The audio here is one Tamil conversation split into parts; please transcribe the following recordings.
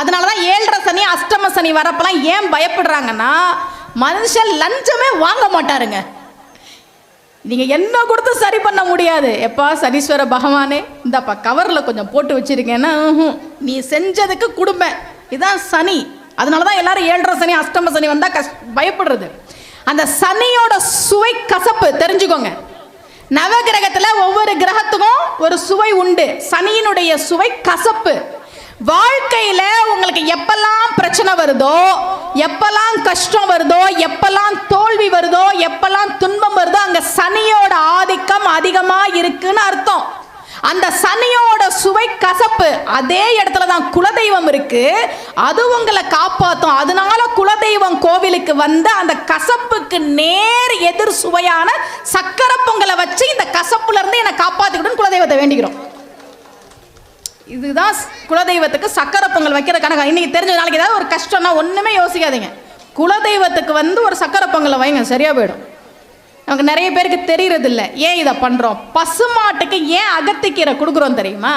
அதனால தான் ஏழரை சனி அஷ்டம சனி வரப்பெல்லாம் ஏன் பயப்படுறாங்கன்னா மனுஷன் லஞ்சமே வாங்க மாட்டாருங்க. நீங்கள் என்ன கொடுத்து சரி பண்ண முடியாது. எப்பா சனீஸ்வர பகவானே இந்தப்பா கவரில் கொஞ்சம் போட்டு வச்சிருக்கேன்னா நீ செஞ்சதுக்கு குடும்ப இதான் சனி. அதனால தான் எல்லாரும் ஏழரை சனி அஷ்டம சனி வந்தால் கஷ் பயப்படுறது. அந்த சனியோட சுவை கசப்பு தெரிஞ்சுக்கோங்க. நவகிரகத்தில் ஒவ்வொரு கிரகத்துக்கும் ஒரு சுவை உண்டு. சனியினுடைய சுவை கசப்பு. வாழ்க்கையில உங்களுக்கு எப்பெல்லாம் பிரச்சனை வருதோ எப்பெல்லாம் கஷ்டம் வருதோ எப்பெல்லாம் தோல்வி வருதோ எப்பெல்லாம் துன்பம் வருதோ அங்க சனியோட ஆதிக்கம் அதிகமா இருக்குன்னு அர்த்தம். அந்த சனியோட சுவை கசப்பு அதே இடத்துல தான் குலதெய்வம் இருக்கு. அது உங்களை காப்பாற்றும் அதனால குலதெய்வம் கோவிலுக்கு வந்து அந்த கசப்புக்கு நேர் எதிர் சுவையான சக்கரை பொங்கலை வச்சு இந்த கசப்புல இருந்து என்னை காப்பாத்திக்கிட்டுன்னு குலதெய்வத்தை வேண்டிக்கிறோம். இதுதான் குலதெய்வத்துக்கு சக்கரை பொங்கல் வைக்கிற கணக்கு? இன்னைக்கு தெரிஞ்ச நாளைக்கு ஏதாவது ஒரு கஷ்டம்னா ஒன்றுமே யோசிக்காதீங்க. குலதெய்வத்துக்கு வந்து ஒரு சக்கரை பொங்கலை வைங்க சரியாக போயிடும். நமக்கு நிறைய பேருக்கு தெரியறது ஏன் இதை பண்ணுறோம் பசுமாட்டுக்கு ஏன் அகத்திக்கீரை கொடுக்குறோம் தெரியுமா?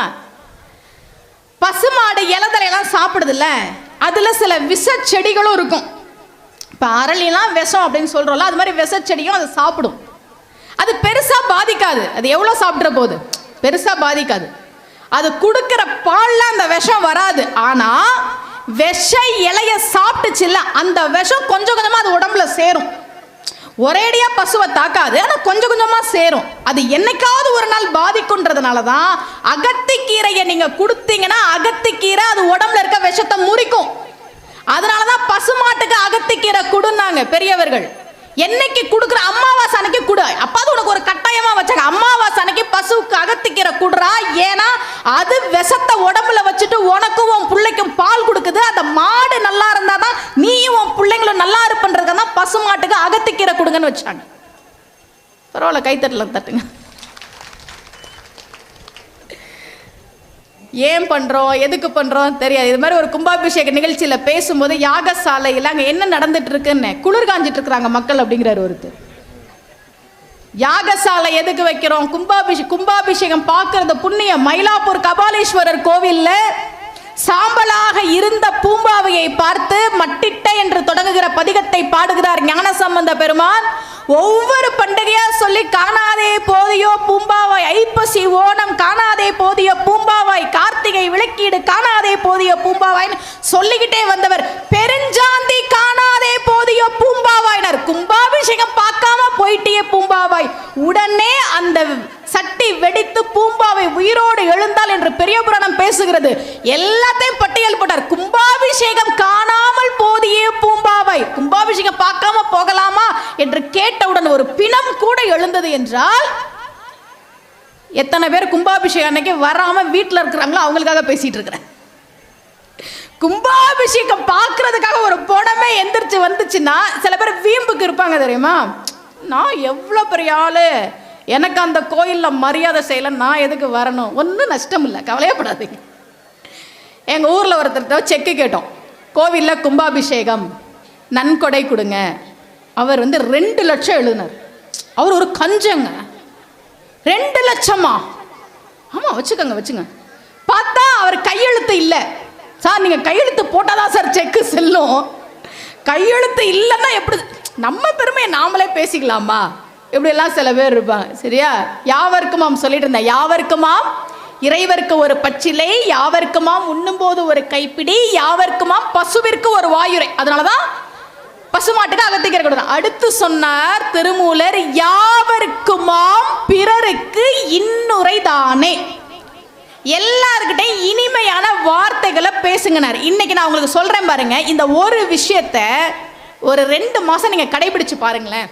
பசுமாடு இலதலையெல்லாம் சாப்பிடுதுல்ல? அதில் சில விஷ செடிகளும் இருக்கும். இப்போ அரளிலாம் விஷம் அப்படின்னு சொல்கிறோம்ல அது மாதிரி விஷ செடியும் அது சாப்பிடும். அது பெருசாக பாதிக்காது. அது எவ்வளோ சாப்பிட்ற போகுது? பெருசாக பாதிக்காது. அது கொடுக்கிற பால்ல அந்த விஷம் வராது. ஆனா விஷ இலைய சாப்பிட்டுச்சுல்ல அந்த விஷம் கொஞ்சம் கொஞ்சமா அது உடம்புல சேரும். ஒரேடியா பசுவை தாக்காது ஆனா கொஞ்சம் கொஞ்சமா சேரும். அது என்னைக்காவது ஒரு நாள் பாதிக்குன்றதுனால தான் அகத்திக்கீரையை நீங்க கொடுத்தீங்கன்னா அகத்திக்கீரை அது உடம்புல இருக்க விஷத்தை முறிக்கும். அதனால தான் பசுமாட்டுக்கு அகத்திக்கீரை கொடுன்னாங்க பெரியவர்கள். என்னைக்கு கொடுக்குற அமாவாசை அன்னைக்கு கொடு. அப்பாது உனக்கு ஒரு கட்டாயமா வச்சாங்க. அம்மா அன்னைக்கு பசுவுக்கு அகத்திக்கீரை குடுறா ஏன்னா அது விஷத்தை உடம்புல வச்சுட்டு உனக்கும் உன் பிள்ளைக்கும் பால் கொடுக்குது. அந்த மாடு நல்லா இருந்தாதான் நீயும் உன் பிள்ளைங்களும் நல்லா இருப்பன்றதுக்கு தான் பசு மாட்டுக்கு அகத்திக்கீரை கொடுங்கன்னு வச்சாங்க. பரவாயில்ல கைத்தட்டல தட்டுங்க. ஏன் பண்ணுறோம் எதுக்கு பண்ணுறோம் தெரியாது. இது மாதிரி ஒரு கும்பாபிஷேக நிகழ்ச்சியில் பேசும்போது யாகசாலையில் அங்கே என்ன நடந்துட்டு இருக்குன்னு குளிர் காஞ்சிட்டு இருக்கிறாங்க மக்கள் அப்படிங்கிறார் ஒருத்தர். யாகசாலை எதுக்கு வைக்கிறோம்? கும்பாபிஷே கும்பாபிஷேகம் பார்க்கறது புண்ணியம். மயிலாப்பூர் கபாலீஸ்வரர் கோவில்ல சாம்பலாக இருந்த பூம்பாவையை பார்த்து மட்டிட்ட என்று தொடங்குகிற பதிகத்தை பாடுகிறார் ஞான சம்பந்த பெருமான். ஒவ்வொரு பண்டிகையா சொல்லி காணாதே போதியோ பூம்பாவாய் ஐப்பசி ஓணம் காணாதே போதிய பூம்பாவாய் கார்த்திகை விளக்கீடு காணாதே போதிய பூம்பாவாய்னு சொல்லிக்கிட்டே வந்தவர். பெருஞ்சான் காணாதே போதிய பூம்பாவாயினர் கும்பாபிஷேகம் பார்க்காம போயிட்டியே பூம்பாவாய் உடனே அந்த சட்டி வெடித்து பூம்பாவை உயிரோடு எழுந்தால் என்று பெரிய புராணம் பேசுகிறது. எல்லாத்தையும் பட்டியல் போட்டார். கும்பாபிஷேகம் காணாமல் போதியே பூம்பாவை. கும்பாபிஷேகம் பார்க்காம போகலாமா என்று கேட்டவுடன் ஒரு பிணம் கூட எழுந்தது என்றால் எத்தனை பேர் கும்பாபிஷேகம் அன்னைக்கு வராம வீட்டில் இருக்கிறாங்களோ அவங்களுக்காக பேசிட்டு இருக்கிறேன். கும்பாபிஷேகம் பார்க்கறதுக்காக ஒரு புடமே எந்திரிச்சு வந்துச்சுன்னா சில பேர் வீம்புக்கு இருப்பாங்க தெரியுமா? நான் எவ்வளோ பெரிய ஆளு? எனக்கு அந்த கோயிலில் மரியாதை செய்யலை நான் எதுக்கு வரணும்? ஒன்றும் நஷ்டம் இல்லை கவலையப்படாதீங்க. எங்கள் ஊரில் ஒருத்தர்கிட்ட செக்கு கேட்டோம். கோவிலில் கும்பாபிஷேகம் நன்கொடை கொடுங்க. அவர் வந்து ரெண்டு லட்சம் எழுதினார். அவர் ஒரு கஞ்சங்க. ரெண்டு லட்சமா? ஆமாம் வச்சுக்கோங்க வச்சுங்க. பார்த்தா அவர் கையெழுத்து இல்லை. சார் நீங்கள் கையெழுத்து போட்டால் தான் சார் செக்கு செல்லும். கையெழுத்து இல்லைன்னா எப்படி நம்ம பெருமையை நாமளே பேசிக்கலாமா? இப்படியெல்லாம் சில பேர் இருப்பாங்க. சரியா? யாவருக்குமாம் சொல்லிட்டு இருந்தேன் யாவருக்குமாம்? இறைவருக்கு ஒரு பச்சிலை யாவருக்குமாம் உண்ணும்போது ஒரு கைப்பிடி யாவருக்குமாம் பசுவிற்கு ஒரு வாயுரை. அதனால தான் பசுமாட்டுக்கு அகத்திக்கிற கூடாது அடுத்து சொன்னார் திருமூலர் யாவருக்குமாம் பிறருக்கு இன்னுரை தானே எல்லாருக்கிட்டையும் இனிமையான வார்த்தைகளை பேசுங்கனார். இன்னைக்கு நான் உங்களுக்கு சொல்றேன் பாருங்க இந்த ஒரு விஷயத்த ஒரு ரெண்டு மாதம் நீங்கள் கடைபிடிச்சு பாருங்களேன்.